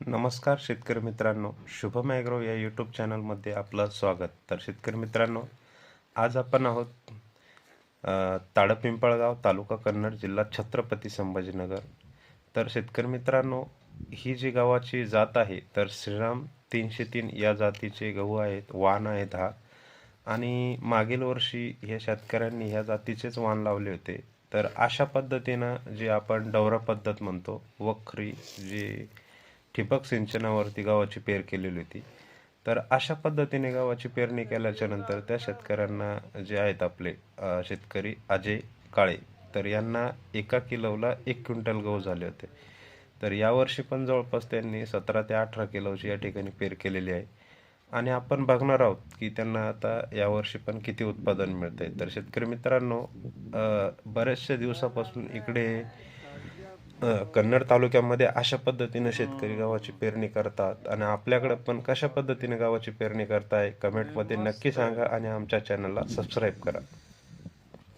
नमस्कार शेतकरी मित्रांनो. शुभम ॲग्रो या यूट्यूब चॅनलमध्ये आपलं स्वागत. तर शेतकरी मित्रांनो आज आपण आहोत ताडपिंपळगाव तालुका कन्नड जिल्हा छत्रपती संभाजीनगर. तर शेतकरी मित्रांनो ही जी गव्हाची जात आहे तर श्रीराम तीनशे तीन या जातीचे गहू आहेत वाण आहेत हा. आणि मागील वर्षी ह्या शेतकऱ्यांनी ह्या जातीचेच वाण लावले होते. तर अशा पद्धतीनं जे आपण डवरा पद्धत म्हणतो वखरी जी ठिबक सिंचनावरती गव्हाची पेर केलेली होती. तर अशा पद्धतीने गव्हाची पेरणी केल्याच्यानंतर त्या शेतकऱ्यांना जे आहेत आपले शेतकरी अजय काळे तर यांना एका किलोला एक क्विंटल गहू झाले होते. तर यावर्षी पण जवळपास त्यांनी सतरा ते अठरा किलोची या ठिकाणी पेर केलेली आहे. आणि आपण बघणार आहोत की त्यांना आता यावर्षी पण किती उत्पादन मिळते तर शेतकरी मित्रांनो अ, बऱ्याचशा दिवसापासून इकडे कन्नड तालुक्यामध्ये अशा पद्धतीनं शेतकरी गावाची पेरणी करतात आणि आपल्याकडे पण कशा पद्धतीने गावाची पेरणी करताय? कमेंटमध्ये नक्की सांगा आणि आमच्या चॅनलला सबस्क्राईब करा.